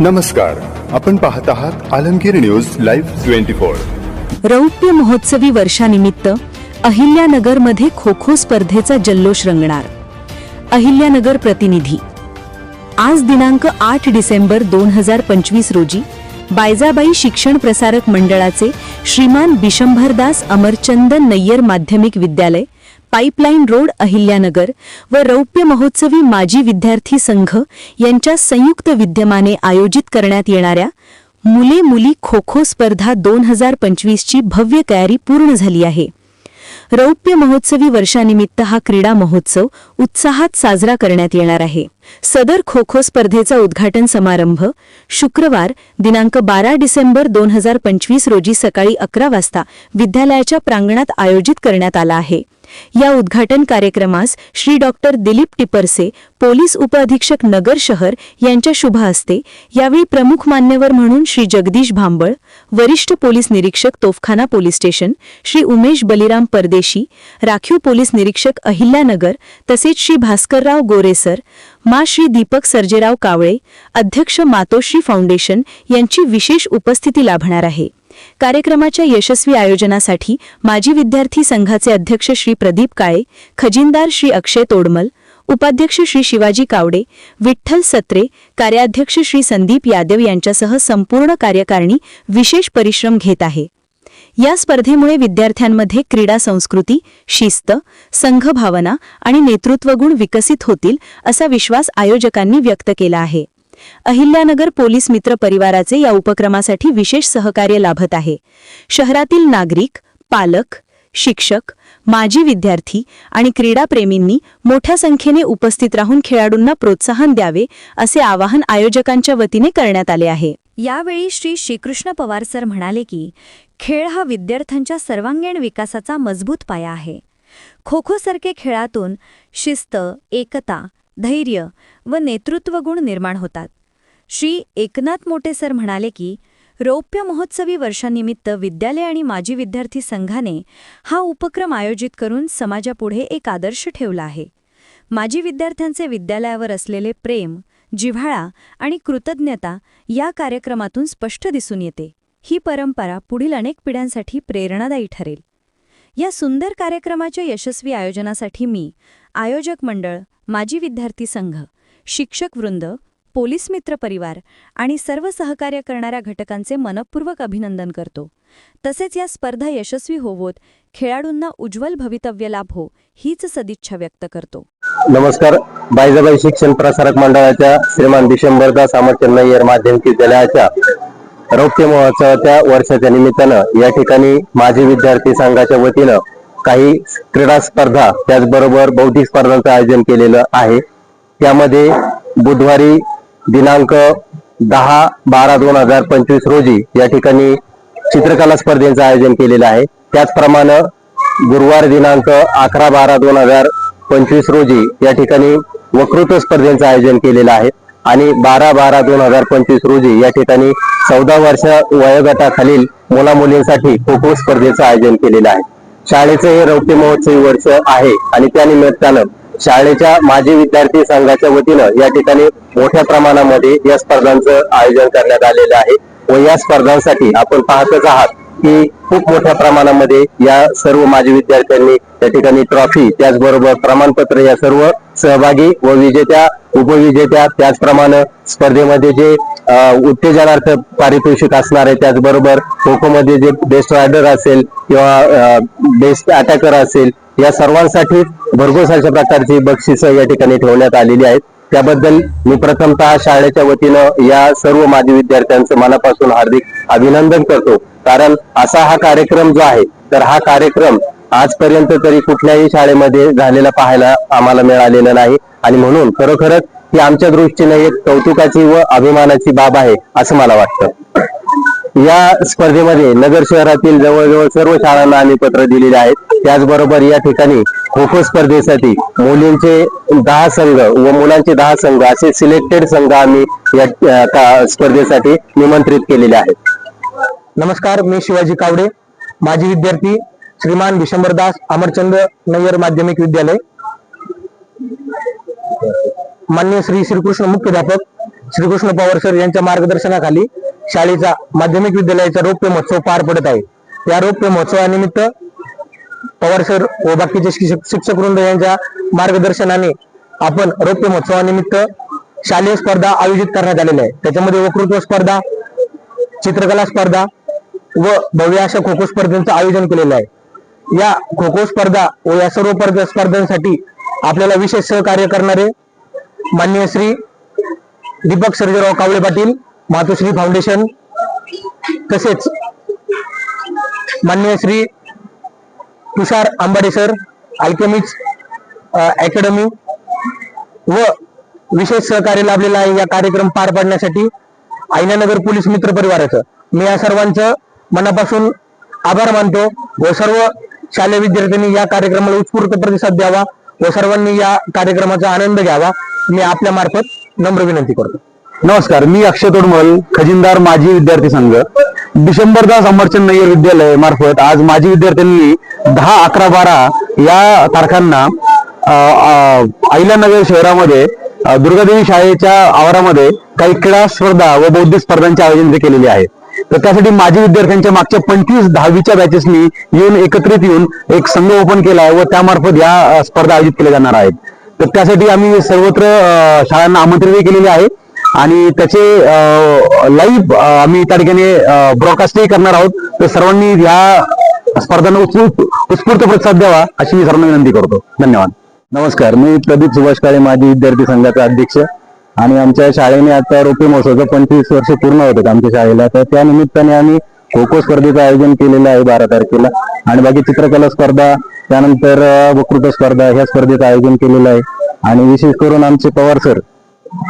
नमस्कार आपण पाहत आहात Alamgir news live twenty four. रौप्य महोत्सवी वर्षानिमित्त अहिल्यानगरमध्ये खो खो स्पर्धेचा जल्लोष रंगणार. अहिल्यानगर प्रतिनिधी. आज दिनांक आठ डिसेंबर दोन हजार पंचवीस रोजी बायजाबाई शिक्षण प्रसारक मंडळाचे श्रीमान बिशंभरदास अमरचंद नय्यर माध्यमिक विद्यालय पाईपलाईन रोड अहिल्यानगर व रौप्य महोत्सवी माजी विद्यार्थी संघ यांच्या संयुक्त विद्यमाने आयोजित करण्यात येणाऱ्या मुले मुली खो खो स्पर्धा दोन हजार पंचवीसची भव्य तयारी पूर्ण झाली आहे. रौप्य महोत्सवी वर्षानिमित्त हा क्रीडा महोत्सव उत्साहात साजरा करण्यात येणार आहे. सदर खो खो स्पर्धेचा उद्घाटन समारंभ शुक्रवार दिनांक बारा डिसेंबर दोन हजार पंचवीस रोजी सकाळी अकरा वाजता विद्यालयाच्या प्रांगणात आयोजित करण्यात आला आहे. या उद्घाटन कार्यक्रमास श्री डॉक्टर दिलीप टिपरसे पोलीस उपअधीक्षक नगर शहर यांच्या शुभ हस्ते यावेळी प्रमुख मान्यवर म्हणून श्री जगदीश भांबळ वरिष्ठ पोलीस निरीक्षक तोफखाना पोलीस स्टेशन श्री उमेश बलिराम परदेशी राखीव पोलीस निरीक्षक अहिल्यानगर तसेच श्री भास्करराव गोरेसर मा श्री दीपक सर्जेराव कावळे अध्यक्ष मातोश्री फाउंडेशन यांची विशेष उपस्थिती लाभणार आहे. कार्यक्रमाच्या यशस्वी आयोजनासाठी माजी विद्यार्थी संघाचे अध्यक्ष श्री प्रदीप काळे खजिनदार श्री अक्षय तोडमल उपाध्यक्ष श्री शिवाजी कावडे विठ्ठल सत्रे कार्याध्यक्ष श्री संदीप यादव यांच्यासह संपूर्ण कार्यकारिणी विशेष परिश्रम घेत आहे. या स्पर्धेमुळे विद्यार्थ्यांमध्ये क्रीडा संस्कृती शिस्त संघभावना आणि नेतृत्वगुण विकसित होतील असा विश्वास आयोजकांनी व्यक्त केला आहे. अहिल्यानगर पोलीस मित्र परिवाराचे या उपक्रमासाठी विशेष सहकार्य लाभत आहे. शहरातील नागरिक पालक शिक्षक माजी विद्यार्थी आणि क्रीडाप्रेमींनी मोठ्या संख्येने उपस्थित राहून खेळाडूंना प्रोत्साहन द्यावे असे आवाहन आयोजकांच्या वतीने करण्यात आले आहे. यावेळी श्री श्रीकृष्ण पवार सर म्हणाले की खेळ हा विद्यार्थ्यांच्या सर्वांगीण विकासाचा मजबूत पाया आहे. खो खोसारखे खेळातून शिस्त एकता धैर्य व नेतृत्वगुण निर्माण होतात. श्री एकनाथ मोटे सर म्हणाले की रौप्य महोत्सवी वर्षानिमित्त विद्यालय आणि माजी विद्यार्थी संघाने हा उपक्रम आयोजित करून समाजापुढे एक आदर्श ठेवला आहे. माजी विद्यार्थ्यांचे विद्यालयावर असलेले प्रेम जिव्हाळा आणि कृतज्ञता या कार्यक्रमातून स्पष्ट दिसून येते. ही परंपरा पुढील अनेक पिढ्यांसाठी प्रेरणादायी ठरेल. या सुंदर कार्यक्रमाच्या यशस्वी आयोजनासाठी मी आयोजक मंडळ माजी विद्यार्थी संघ शिक्षक वृंद पोलीस मित्र परिवार आणि सर्व सहकार्य करणाऱ्या घटकांचे मनपूर्वक अभिनंदन करतो. तसेच या स्पर्धा यशस्वी होवोत खेळाडूंना उज्ज्वल भवितव्य लाभ हो हीच सदिच्छा व्यक्त करतो. नमस्कार. बायजाबाई शिक्षण प्रसारक मंडळाच्या श्रीमान दिशंबरदास अमरचंद नय्यर माध्यमिक विद्यालयाच्या रौप्य महोत्सवाच्या वर्षाच्या निमित्तानं या ठिकाणी माजी विद्यार्थी संघाच्या वतीनं काही क्रीडा स्पर्धा त्याचबरोबर बौद्धिक स्पर्धांचं आयोजन केलेलं आहे. त्यामध्ये बुधवारी दिनांक दहा बारा दोन हजार पंचवीस रोजी या ठिकाणी चित्रकला स्पर्धेचं आयोजन केलेलं आहे. त्याचप्रमाणे गुरुवार दिनांक अकरा बारा दोन हजार पंचवीस रोजी या ठिकाणी वक्तृत्व स्पर्धेचं आयोजन केलेलं आहे. आणि बारा बारा दोन हजार पंचवीस रोजी या ठिकाणी चौदा वर्ष वयोगटाखालील मुला मुलींसाठी खो खो स्पर्धेचं आयोजन केलेलं आहे. शाळेचं हे रौप्य महोत्सवी वर्ष आहे आणि त्या निमित्तानं शाळेच्या माजी विद्यार्थी संघाच्या वतीनं या ठिकाणी मोठ्या प्रमाणामध्ये या स्पर्धांचं आयोजन करण्यात आलेलं आहे व या स्पर्धांसाठी आपण पाहतच आहात की खूप मोठ्या प्रमाणामध्ये या सर्व माजी विद्यार्थ्यांनी त्या ठिकाणी ट्रॉफी त्याचबरोबर प्रमाणपत्र या सर्व सहभागी व विजेत्या उपविजेत्या त्याचप्रमाणे स्पर्धेमध्ये जे उत्तेजनार्थ पारितोषिक असणार आहे त्याचबरोबर खो खो मध्ये जे बेस्ट रायडर असेल किंवा बेस्ट अटॅकर असेल या सर्वांसाठी भरघोस अशा प्रकारची बक्षिसं या ठिकाणी ठेवण्यात आलेली आहेत. त्याबद्दल मी प्रथमतः शाळेच्या वतीनं या सर्व माजी विद्यार्थ्यांचं मनापासून हार्दिक अभिनंदन करतो. कारण असा हा कार्यक्रम जो आहे तर हा कार्यक्रम आजपर्यंत तरी कुठल्याही शाळेमध्ये झालेला पाहायला आम्हाला मिळालेला नाही. आणि म्हणून खरोखरच ही आमच्या दृष्टीने एक कौतुकाची व अभिमानाची बाब आहे असं मला वाटतं. या स्पर्धेमध्ये नगर शहरातील जवळजवळ सर्व शाळांना आम्ही पत्र दिलेले आहेत. त्याचबरोबर या ठिकाणी खो खो स्पर्धेसाठी मुलींचे दहा संघ व मुलांचे दहा संघ असे सिलेक्टेड संघ आम्ही या स्पर्धेसाठी निमंत्रित केलेले आहेत. नमस्कार मी शिवाजी कावडे. माजी विद्यार्थी श्रीमान विशंबरदास अमरचंद नय्यर माध्यमिक विद्यालय. मान्य श्री श्रीकृष्ण मुख्याध्यापक श्रीकृष्ण पवार सर यांच्या मार्गदर्शनाखाली शाळेचा माध्यमिक विद्यालयाचा रौप्य महोत्सव पार पडत आहे. या रौप्य महोत्सवानिमित्त पवार सर व बाकीचे शिक्षक शिक्षक वृंद यांच्या मार्गदर्शनाने आपण रौप्य महोत्सवानिमित्त शालेय स्पर्धा आयोजित करण्यात आलेल्या आहे त्याच्यामध्ये वक्तृत्व स्पर्धा चित्रकला स्पर्धा व भव्य अशा खो खो स्पर्धेचं आयोजन केलेलं आहे. या खो खो स्पर्धा व या सर्व स्पर्धांसाठी आपल्याला विशेष सहकार्य करणारे माननीय श्री दीपक सर्जेराव कावळे पाटील मातोश्री फाउंडेशन तसेच माननीय Shri Tushar Ambade sir Alchemix academy व विशेष सहकार्य लाभलेलं आहे या कार्यक्रम पार पाडण्यासाठी आयनानगर पोलीस मित्र परिवाराचं. मी या सर्वांचं मनापासून आभार मानतो व सर्व शालेय विद्यार्थ्यांनी या कार्यक्रमाला उत्स्फूर्त प्रतिसाद द्यावा व सर्वांनी या कार्यक्रमाचा आनंद घ्यावा. मी आपल्या मार्फत नम्र विनंती करतो. नमस्कार मी अक्षय तोडमल खजिनदार माजी विद्यार्थी संघ. डिसेंबरदास अमरचंद नय्यर विद्यालय मार्फत आज माजी विद्यार्थ्यांनी दहा अकरा बारा या तारखांना अहिल्यानगर शहरामध्ये दुर्गादेवी शाळेच्या आवारामध्ये काही क्रीडा स्पर्धा व बौद्धिक स्पर्धांचे आयोजन केलेले आहे. तर त्यासाठी माजी विद्यार्थ्यांच्या मागच्या पंचवीस दहावीच्या बॅचेसनी येऊन एकत्रित येऊन एक संघ ओपन केला आहे व त्यामार्फत या स्पर्धा आयोजित केल्या जाणार आहेत. तर त्यासाठी आम्ही सर्वत्र शाळांना आमंत्रितही केलेले आहे. आणि त्याचे लाईव्ह आम्ही त्या ठिकाणी ब्रॉडकास्टही करणार आहोत. तर सर्वांनी या स्पर्धांना उत्स्फूर्त उत्स्फूर्त प्रतिसाद द्यावा अशी मी सर्वांना विनंती करतो. धन्यवाद. नमस्कार. मी प्रदीप सुभाष काळे माजी विद्यार्थी संघाचा अध्यक्ष आणि आमच्या शाळेने आता रोपे महोत्सवाचं पंचवीस वर्ष पूर्ण होतात आमच्या शाळेला. तर त्या निमित्ताने आम्ही खो खो स्पर्धेचं आयोजन केलेलं आहे बारा तारखेला. आणि बाकी चित्रकला स्पर्धा त्यानंतर वकृत वक्तृत्व स्पर्धा ह्या स्पर्धेचं आयोजन केलेलं आहे. आणि विशेष करून आमचे पवार सर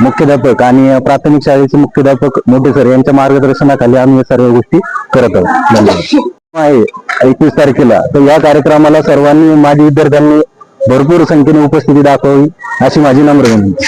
मुख्याध्यापक आणि प्राथमिक शाळेचे मुख्याध्यापक मोठे सर यांच्या मार्गदर्शनाखाली आम्ही या सर्व गोष्टी करत आहोत. धन्यवाद. आहे एकवीस तारखेला. तर या कार्यक्रमाला सर्वांनी माझ्या विद्यार्थ्यांनी भरपूर संख्येने उपस्थिती दाखवावी अशी माझी नम्र विनंती.